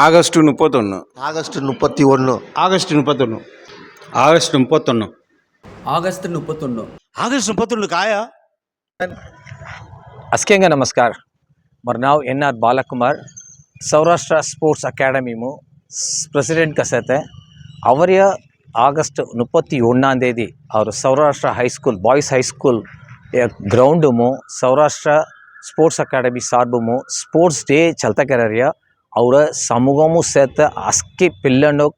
August முப்பத்தொன்று August முப்பத்தி ஒன்று ஆகஸ்ட் முப்பத்தொன்று ஆகஸ்ட் முப்பத்தொன்று ఆగస్టు ముప్పై ఆగస్టు ముప్పై కాయా అస్కేంగా నమస్కార్ మరి నా ఎన్ఆర్ బాలకుమార్ ಸೌರಾಷ್ಟ್ರ ಸ್ಪೋರ್ಟ್ಸ್ ಅಕಾಡೆಮಿಮು ಪ್ರೆಸಿಡೆಂಟ್ ಕಸತೆ ಅವರ ಆಗಸ್ಟ್ ಮುಪ್ಪತ್ತಿ ಒಂದೇ ಅವರು Saurashtra high school boys high school ಗ್ರೌಂಡುಮು Saurashtra sports academy ಸಾರ್ಬುಮು ಸ್ಪೋರ್ಟ್ಸ್ ಡೇ ಚಲ್ತಕೆರರಿಯ ಅವರ ಸಮೂಹಮೂ ಸೇತ ಅಸ್ಕಿ ಪಿಲ್ಲಣ್ಣಗೆ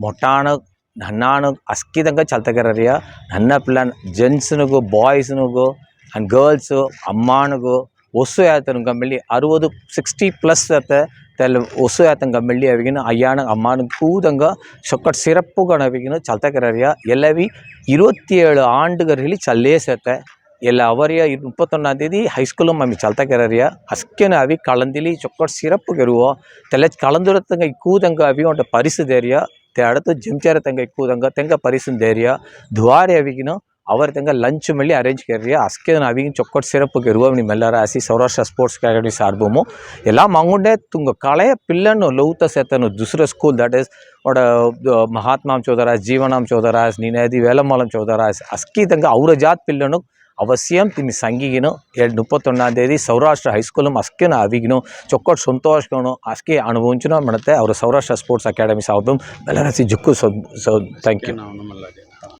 ಮೊಟ್ಟಾಣಗೆ ನನ್ನಾಣಗೆ ಅಸ್ಕಿದಂಗೆ ಚಲ್ತಗ್ಯಾರ ರೀ ನನ್ನ ಪಿಲ್ಲನ್ ಜೆಂಟ್ಸ್ನಿಗೂ ಬಾಯ್ಸ್ನಿಗೂ ಆ್ಯಂಡ್ ಗರ್ಲ್ಸು ಅಮ್ಮಾನಿಗೂ ಒಸ್ಸು ಏತನ ಕಂಬಳಿ ಅರುವದು ಸಿಕ್ಸ್ಟಿ ಪ್ಲಸ್ ಆತ ತೆಲ್ ಒಸು ಆತನ ಕಂಬಳಿ ಅವಿಗಿನ ಅಯ್ಯಾನ ಅಮ್ಮಾನ ಕೂದಂಗ ಸೊಕ್ಕಟ್ ಸಿರಪ್ಪುಗಣ ಅವಿಗಿನ ಚಲ್ತಗ್ಯಾರ ರೀ ಎಲ್ಲವಿ இருபத்தி ஏழு ஆண்டுகளில் சல்லே சேர்த்த ಎಲ್ಲ ಅವರಿಯ ಇದು ಮುಪ್ಪತ್ತೊಂದಾಂತೇದಿ ಹೈಸ್ಕೂಲು ಮಮ್ಮಿ ಚಲ್ತಾ ಕೆರರಿಯ ಅಸ್ಕೆನ ಅವಿ ಕಳಂದಿಲಿ ಚೊಕ್ಕಟ್ ಸಿರಪ್ಪು ಗೆರುವ ತಲೆ ಕಳಂದುರ ತಂಗ ಇಕ್ಕೂದಂಗ ಅವಿ ಒಂಟ ಪರಿಸಿದೇರಿಯ அடுத்து ஜிம்சார தங்க கூதங்க தெங்க பரிசும் தேரியா துவாரி அவிகினும் அவர் தங்க லஞ்ச் மெல்லி அரேஞ்ச் கேரிய அஸ்கேதன் அவிங்க ಚೊಕ್ಕಟ್ ಸಿರಪ್ಪಗೆ ಇರುವ ನಿಮ್ಮ ಎಲ್ಲರ ಆಸಿ ಸೌರಾಷ್ಟ್ರ ಸ್ಪೋರ್ಟ್ಸ್ ಅಕಾಡೆಮಿ ಸಾರ್ಬೊಮ್ಮು ಎಲ್ಲ ಮಂಗುಂಡೆ ತುಂಗ ಕಳೆಯ ಪಿಲ್ಲನ್ನು ಲೌತ ಸೇತನು ದುಸರ ಸ್ಕೂಲ್ ದಟ್ ಇಸ್ ಒಡ ಮಹಾತ್ಮಾಂ ಚೌಧರಾಜ್ ಜೀವನಾಂ ಚೌಧರಾಜ್ ನೀನೇದಿ ವೇಲಮಾಲಂ ಚೌಧರಾಜ್ ಅಸ್ಕಿ ತಂಗ ಅವರ ಜಾತ್ ಪಿಲ್ಲನು അവസ്യം തിന് സംഘികനു ഏഴ് മുപ്പത്തൊന്നാം തീയതി സൗരാഷ്ട്ര ഹൈസ്കൂളും അസ്കിന് അവിഗ്നു ചൊക്കോട്ട് സന്തോഷനു അസ്കി ಅನುಭವಿಸೋ ಮಾಡುತ್ತೆ ಅವರು ಸೌರಾಷ್ಟ್ರ ಸ್ಪೋರ್ಟ್ಸ್ ಅಕಾಡೆಮಿ ಸಾವ್ದು ಬೆಲರಸಿ ಜುಕ್ಕು ಸೊ ಸೊ ಥ್ಯಾಂಕ್ ಯು